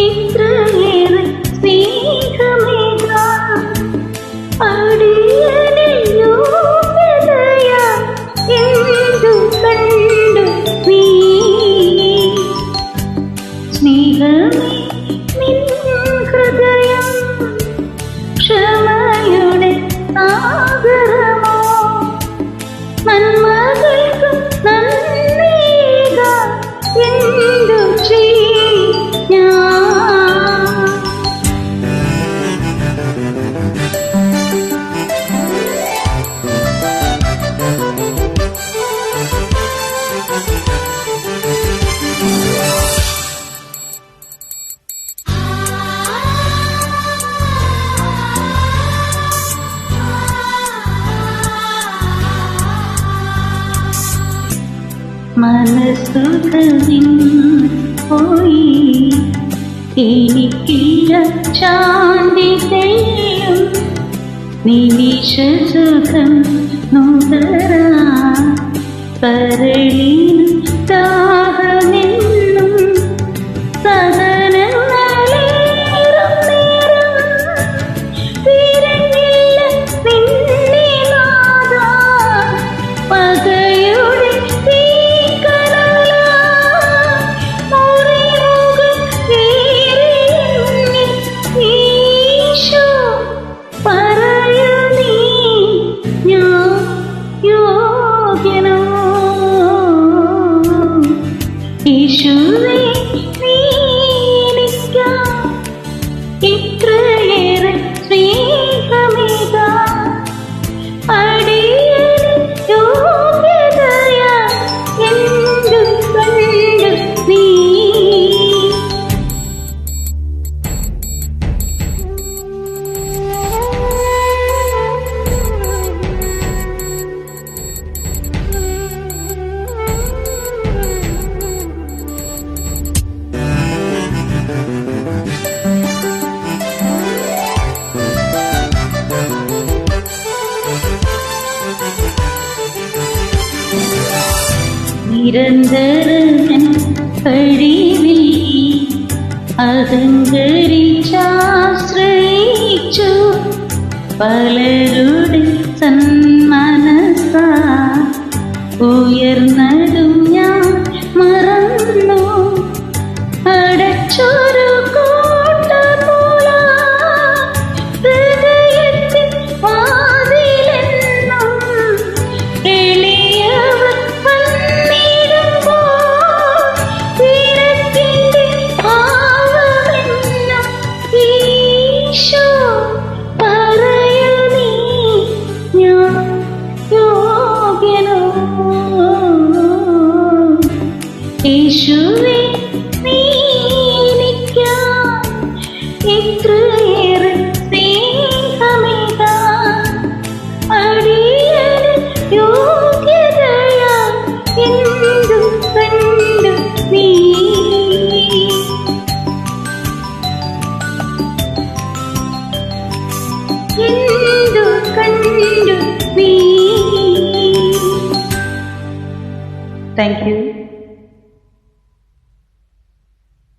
ഇത്രയേറെ സ്നേഹമേകാം. അടിയനിൽ യോഗ്യതയാ എന്തു കണ്ടു നീ? സ്നേഹമേ മനസ്സുഖവിൻ പോയി. എനിക്കില്ല ശാന്തി നിമിഷ സുഖം നുകരാ. കരളിനും യേശുവേ നീ നിരന്തരം കഴിവിൽ അഹങ്കരിച്ചാശ്രയിച്ചു പലരുടെ സന്മനസ ഉയർന്നതും ഞാൻ മറന്നു. അടച്ചൊരു യേശുവേ നീ എനിക്കാ ഇത്രയേറെ സ്നേഹമേകാ അടിയന് യോഗ്യതയാ എന്തു കണ്ടു നീ. എന്തു കണ്ടു നീ. Thank you